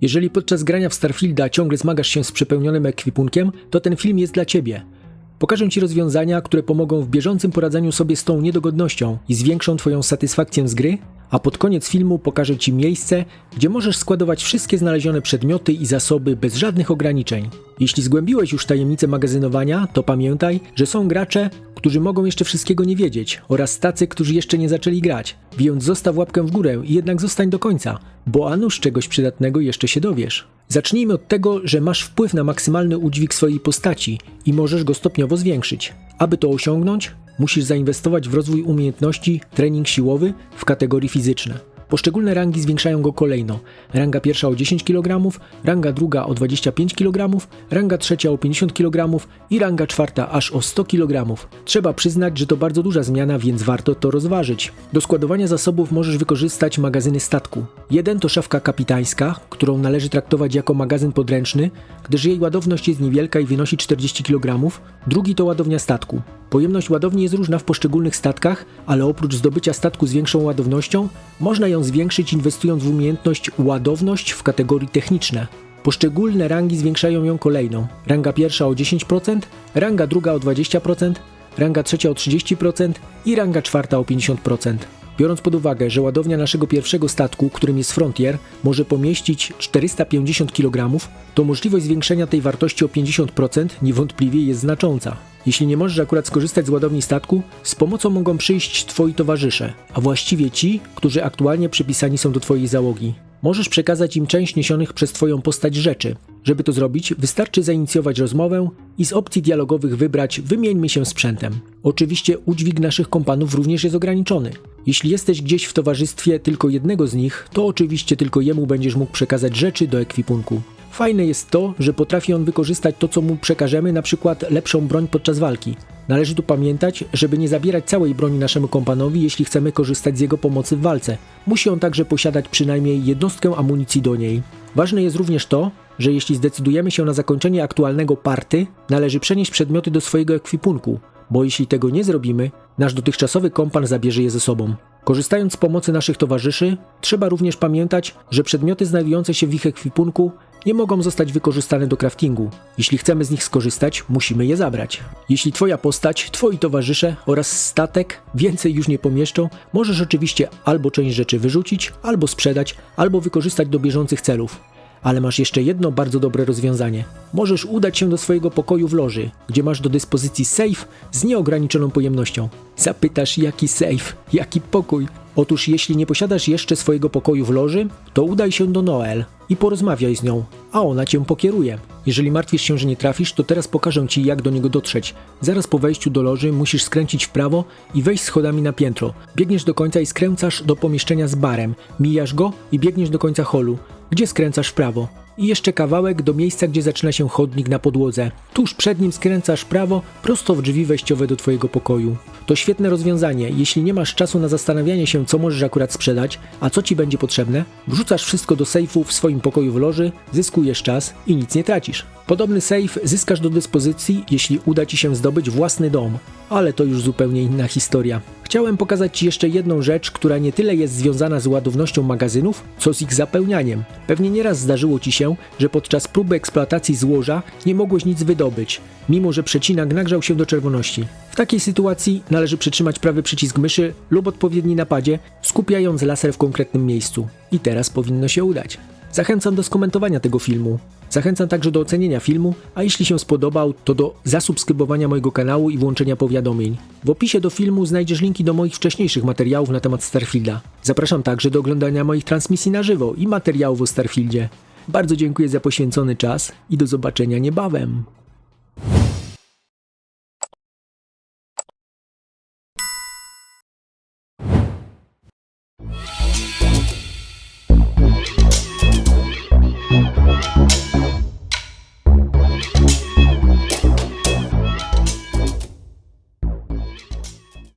Jeżeli podczas grania w Starfielda ciągle zmagasz się z przepełnionym ekwipunkiem, to ten film jest dla ciebie. Pokażę Ci rozwiązania, które pomogą w bieżącym poradzeniu sobie z tą niedogodnością i zwiększą Twoją satysfakcję z gry, a pod koniec filmu pokażę Ci miejsce, gdzie możesz składować wszystkie znalezione przedmioty i zasoby bez żadnych ograniczeń. Jeśli zgłębiłeś już tajemnicę magazynowania, to pamiętaj, że są gracze, którzy mogą jeszcze wszystkiego nie wiedzieć oraz tacy, którzy jeszcze nie zaczęli grać. Więc zostaw łapkę w górę i jednak zostań do końca, bo a czegoś przydatnego jeszcze się dowiesz. Zacznijmy od tego, że masz wpływ na maksymalny udźwig swojej postaci i możesz go stopniowo zwiększyć. Aby to osiągnąć, musisz zainwestować w rozwój umiejętności trening siłowy w kategorii fizyczne. Poszczególne rangi zwiększają go kolejno. Ranga pierwsza o 10 kg, ranga druga o 25 kg, ranga trzecia o 50 kg i ranga czwarta aż o 100 kg. Trzeba przyznać, że to bardzo duża zmiana, więc warto to rozważyć. Do składowania zasobów możesz wykorzystać magazyny statku. Jeden to szafka kapitańska, którą należy traktować jako magazyn podręczny, gdyż jej ładowność jest niewielka i wynosi 40 kg. Drugi to ładownia statku. Pojemność ładowni jest różna w poszczególnych statkach, ale oprócz zdobycia statku z większą ładownością, można ją zwiększyć inwestując w umiejętność ładowność w kategorii techniczne. Poszczególne rangi zwiększają ją kolejno. Ranga pierwsza o 10%, ranga druga o 20%, ranga trzecia o 30% i ranga czwarta o 50%. Biorąc pod uwagę, że ładownia naszego pierwszego statku, którym jest Frontier, może pomieścić 450 kg, to możliwość zwiększenia tej wartości o 50% niewątpliwie jest znacząca. Jeśli nie możesz akurat skorzystać z ładowni statku, z pomocą mogą przyjść Twoi towarzysze, a właściwie ci, którzy aktualnie przypisani są do Twojej załogi. Możesz przekazać im część niesionych przez Twoją postać rzeczy. Żeby to zrobić, wystarczy zainicjować rozmowę i z opcji dialogowych wybrać Wymieńmy się sprzętem. Oczywiście udźwig naszych kompanów również jest ograniczony. Jeśli jesteś gdzieś w towarzystwie tylko jednego z nich, to oczywiście tylko jemu będziesz mógł przekazać rzeczy do ekwipunku. Fajne jest to, że potrafi on wykorzystać to, co mu przekażemy, na przykład lepszą broń podczas walki. Należy tu pamiętać, żeby nie zabierać całej broni naszemu kompanowi, jeśli chcemy korzystać z jego pomocy w walce. Musi on także posiadać przynajmniej jednostkę amunicji do niej. Ważne jest również to, że jeśli zdecydujemy się na zakończenie aktualnego party, należy przenieść przedmioty do swojego ekwipunku, bo jeśli tego nie zrobimy, nasz dotychczasowy kompan zabierze je ze sobą. Korzystając z pomocy naszych towarzyszy, trzeba również pamiętać, że przedmioty znajdujące się w ich ekwipunku nie mogą zostać wykorzystane do craftingu. Jeśli chcemy z nich skorzystać, musimy je zabrać. Jeśli Twoja postać, Twoi towarzysze oraz statek więcej już nie pomieszczą, możesz oczywiście albo część rzeczy wyrzucić, albo sprzedać, albo wykorzystać do bieżących celów. Ale masz jeszcze jedno bardzo dobre rozwiązanie. Możesz udać się do swojego pokoju w loży, gdzie masz do dyspozycji safe z nieograniczoną pojemnością. Zapytasz, jaki safe, jaki pokój? Otóż jeśli nie posiadasz jeszcze swojego pokoju w loży, to udaj się do Noel i porozmawiaj z nią, a ona cię pokieruje. Jeżeli martwisz się, że nie trafisz, to teraz pokażę ci, jak do niego dotrzeć. Zaraz po wejściu do loży musisz skręcić w prawo i wejść schodami na piętro. Biegniesz do końca i skręcasz do pomieszczenia z barem. Mijasz go i biegniesz do końca holu, gdzie skręcasz w prawo. I jeszcze kawałek do miejsca, gdzie zaczyna się chodnik na podłodze. Tuż przed nim skręcasz w prawo, prosto w drzwi wejściowe do twojego pokoju. To świetne rozwiązanie. Jeśli nie masz czasu na zastanawianie się, co możesz akurat sprzedać, a co ci będzie potrzebne, wrzucasz wszystko do sejfu w swoim pokoju w loży, zyskujesz czas i nic nie tracisz. Podobny sejf zyskasz do dyspozycji, jeśli uda ci się zdobyć własny dom, ale to już zupełnie inna historia. Chciałem pokazać Ci jeszcze jedną rzecz, która nie tyle jest związana z ładownością magazynów, co z ich zapełnianiem. Pewnie nieraz zdarzyło Ci się, że podczas próby eksploatacji złoża nie mogłeś nic wydobyć, mimo że przecinak nagrzał się do czerwoności. W takiej sytuacji należy przytrzymać prawy przycisk myszy lub odpowiedni napadzie, skupiając laser w konkretnym miejscu. I teraz powinno się udać. Zachęcam do skomentowania tego filmu. Zachęcam także do ocenienia filmu, a jeśli się spodobał, to do zasubskrybowania mojego kanału i włączenia powiadomień. W opisie do filmu znajdziesz linki do moich wcześniejszych materiałów na temat Starfielda. Zapraszam także do oglądania moich transmisji na żywo i materiałów o Starfieldzie. Bardzo dziękuję za poświęcony czas i do zobaczenia niebawem.